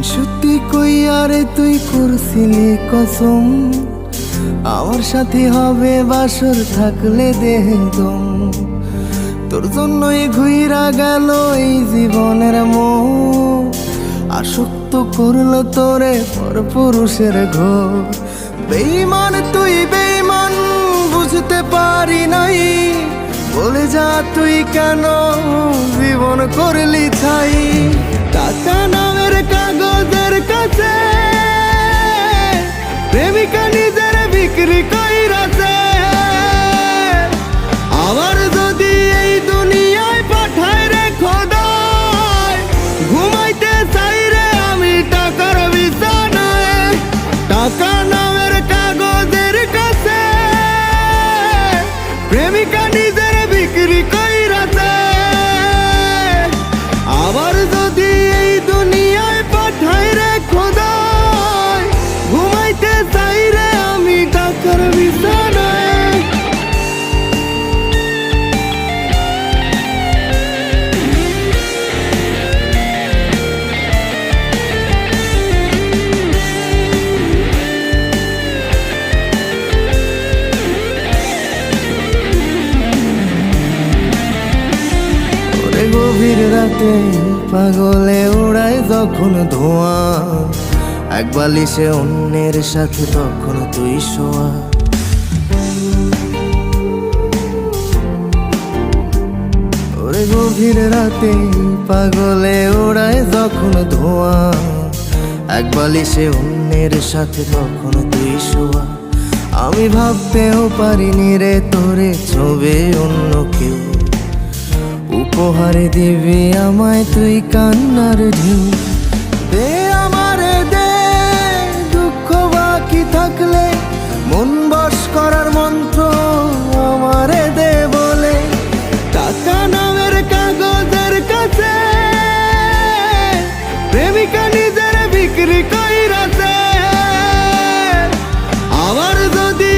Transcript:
তুই কই, আরে তুই করছিলি কসম? আমার সাথে হবে বাসর, থাকলে দেহ দম। তোর জন্যই ঘুইরা গেল এই জীবনের মোহ। আসক্ত করল তোরে পর পুরুষের ঘর। বেইমান তুই বেইমান বুঝতে পারি নাই। বলে যা তুই কেন, জীবন করলি ছাই। কাছে। প্রেমিকা নিজের বিক্রি কইরাছে। আবার যদি এই দুনিয়ায় পাঠায় রে খোদায় ঘুমাইতে চাই রে আমি টাকার বিছানায়। টাকা নামের কাগজের কাছে। প্রেমিকা নিজের রাতে পাগলে ওড়ায় যখন ধোঁয়া। এক বালিশে অন্যের সাথে তখন তুই শোয়া। ওরে গভীর রাতে পাগলে ওড়ায় যখন ধোঁয়া। এক বালিশে অন্যের সাথে তখন তুই শোয়া। আমি ভাবতেও পারিনি রে তোরে ছবে অন্য কেউ। উপহার দেবে আমায় তুই কান্নার ঢেউ। দে আমার দে, দুঃখ বাকি থাকলে মন বস করার মন্ত্র আমার দে বলে। টাকা নামের কাগজের কাছে, প্রেমিকা নিজের বিক্রি কইরাতে আমার যদি